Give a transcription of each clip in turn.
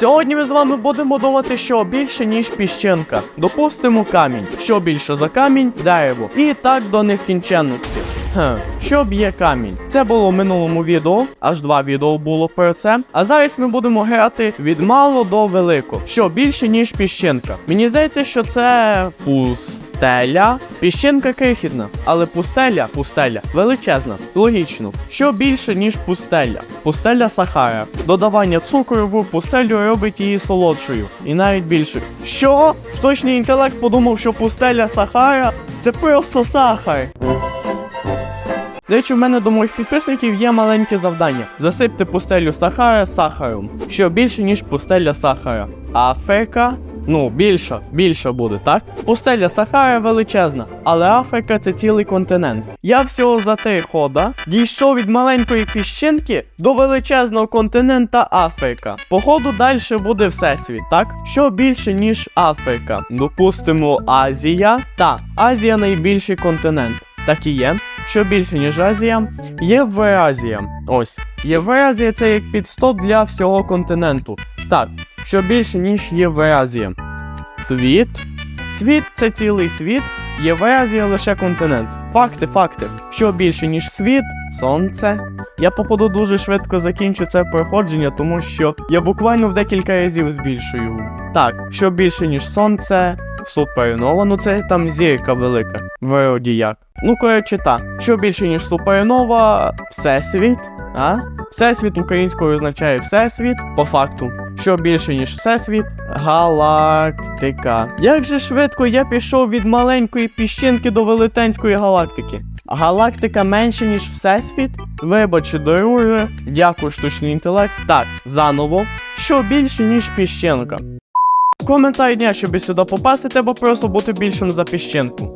Сьогодні ми з вами будемо думати, що більше, ніж піщинка. Допустимо камінь. Що більше за камінь дерево. І так до нескінченності. Що б'є камінь? Це було в минулому відео, аж два відео було про це. А зараз ми будемо грати від мало до велико. Що більше, ніж піщинка. Мені здається, що це пустеля. Піщинка крихітна, але пустеля, пустеля величезна. Логічно. Що більше, ніж пустеля? Пустеля Сахара. Додавання цукру в пустелю робить її солодшою. І навіть більше. Що? Штучний інтелект подумав, що пустеля Сахара це просто сахар. До речі, в мене до моїх підписників є маленьке завдання: засипте пустелю Сахара сахаром, що більше, ніж пустеля Сахара. Африка. Ну, більша, більша буде, так? Пустеля Сахара величезна, але Африка це цілий континент. Я всього за три хода дійшов від маленької піщинки до величезного континента Африка. Походу, далі буде всесвіт, так? Що більше, ніж Африка? Допустимо, Азія. Так, Азія найбільший континент. Так і є. Що більше, ніж Азія, Євразія. Ось. Євразія це як підстоп для всього континенту. Так, що більше, ніж Євразія. Світ. Світ це цілий світ, Євразія лише континент. Факти, факти. Що більше, ніж світ, сонце. Я попаду дуже швидко закінчу це проходження, тому що я буквально в декілька разів збільшую. Так, що більше, ніж сонце, супернова, ну це там зірка велика. Вроді як. Ну, коротше, так. Що більше, ніж супернова, всесвіт. А? Всесвіт українською означає всесвіт, по факту. Що більше, ніж всесвіт, галактика. Як же швидко я пішов від маленької піщинки до велетенської галактики. Галактика менше, ніж всесвіт? Вибач, друже, дякую, штучний інтелект. Так, заново. Що більше, ніж піщинка? Коментар дня, щоб сюди попасти, треба просто бути більшим за піщинку.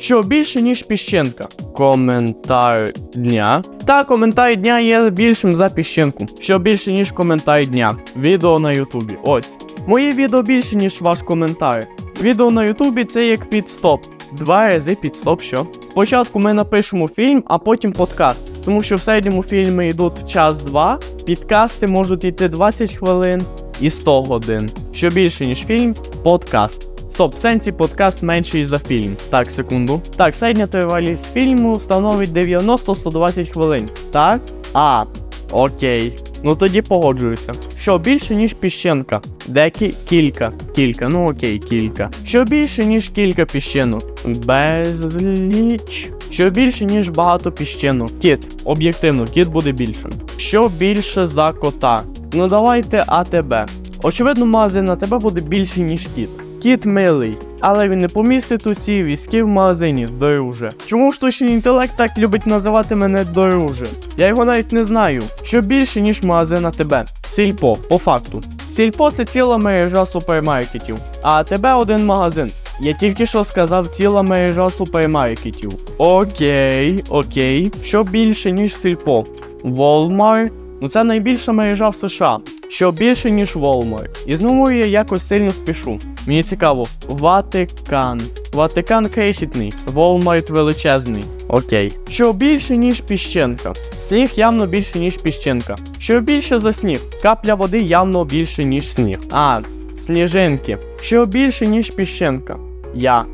Що більше, ніж піщинка? Коментар дня. Та коментар дня є більшим за піщинку. Що більше, ніж коментар дня. Відео на Ютубі. Ось. Моє відео більше, ніж ваш коментар. Відео на Ютубі це як підстоп. Два рази підстоп, що? Спочатку ми напишемо фільм, а потім подкаст. Тому що в середньому фільми йдуть час-два, підкасти можуть йти 20 хвилин і 100 годин. Що більше, ніж фільм, подкаст. Стоп, в сенсі подкаст менший за фільм. Так, секунду. Так, середня тривалість фільму становить 90-120 хвилин. Так? А, окей. Ну тоді погоджуюся. Що більше, ніж піщинка? Декі кілька. Кілька, ну окей, кілька. Що більше, ніж кілька піщинок? Безліч. Що більше, ніж багато піщинок? Кіт. Об'єктивно, кіт буде більшим. Що більше за кота? Ну давайте АТБ. Очевидно, магазин на тебе буде більший, ніж кіт. Кіт милий, але він не помістить усі візки в магазині, друже. Чому штучний інтелект так любить називати мене друже? Я його навіть не знаю. Що більше, ніж магазин на тебе? Сільпо, по факту. Сільпо це ціла мережа супермаркетів, а тебе один магазин. Я тільки що сказав ціла мережа супермаркетів. Окей, окей. Що більше, ніж сільпо? Walmart? Ну це найбільша мережа в США. Що більше, ніж Walmart. І знову я якось сильно спішу. Мені цікаво, Ватикан. Ватикан крихітний, Walmart величезний. Окей. Що більше, ніж піщинка. Сніг явно більше, ніж піщинка. Що більше за сніг? Капля води явно більше, ніж сніг. А, сніжинки. Що більше, ніж піщинка? Я.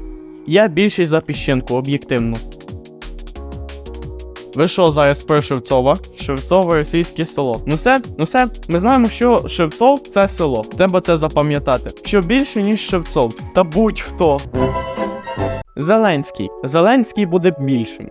Я більший за піщинку, об'єктивно. Ви що зараз про Шевцова? Шевцове російське село. Ну все, ну все, ми знаємо, що Шевцов це село. Треба це запам'ятати. Що більше, ніж Шевцов. Та будь-хто. Зеленський. Зеленський буде більшим.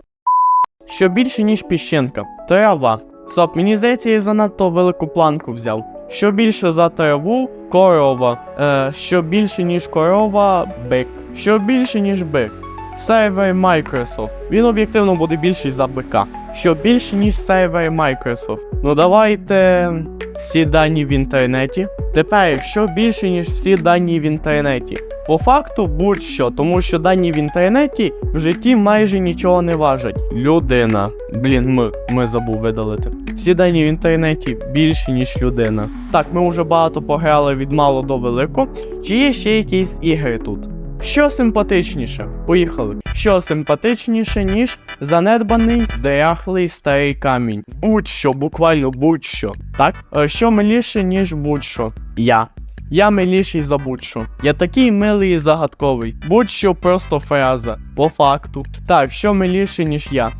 Що більше, ніж піщинка. Трава. Стоп, мені здається, я занадто велику планку взяв. Що більше за траву корова. Е, що більше, ніж корова бик. Що більше, ніж бик. Сервер Microsoft. Він об'єктивно буде більший за БК. Що більше, ніж сервер Microsoft. Ну давайте всі дані в інтернеті. Тепер, що більше, ніж всі дані в інтернеті. По факту будь-що, тому що дані в інтернеті в житті майже нічого не важать. Людина. Блін, ми, ми забув видалити. Всі дані в інтернеті більші, ніж людина. Так, ми вже багато пограли від мало до велико. Чи є ще якісь ігри тут? Що симпатичніше? Поїхали. Що симпатичніше, ніж Занедбаний, дряхлий старий камінь. Будь-що, буквально будь-що. Так? Е, Що миліше, ніж будь-що? Я. Я миліший за будь-що. Я такий милий і загадковий. Будь-що просто фраза. По факту. Так, що миліше, ніж я?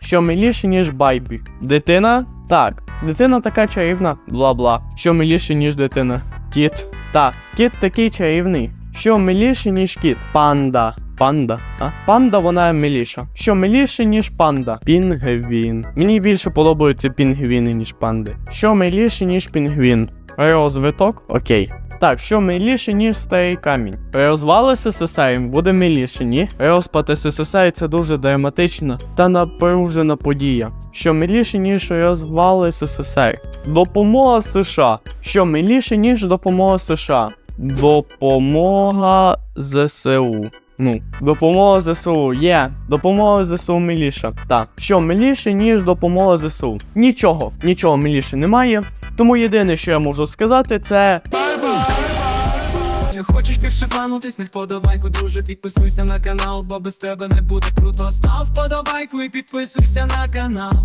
Що миліше, ніж Байбі? Дитина? Так. Дитина така чарівна, бла-бла. Що миліше, ніж дитина? Кіт. Так, кіт такий чарівний. Що миліше, ніж кіт? Панда. Панда, а? Панда вона миліша. Що миліше, ніж панда? Пінгвін. Мені більше подобаються пінгвіни, ніж панди. Що миліше, ніж пінгвін? Розвиток? Окей. Так, що миліше, ніж старий камінь. Розвали СССР буде миліше, ні? Розпад СССР це дуже драматична та напружена подія. Що миліше, ніж розвали СССР. Допомога США. Що миліше, ніж допомога США. Допомога ЗСУ. Ну, допомога ЗСУ є. Допомога ЗСУ миліша. Так. Що миліше, ніж допомога ЗСУ? Нічого, нічого миліше немає. Тому єдине, що я можу сказати, це хочеш більше фанутись, не вподобайку, друже, підписуйся на канал, бо без тебе не буде круто. Став вподобайку і підписуйся на канал.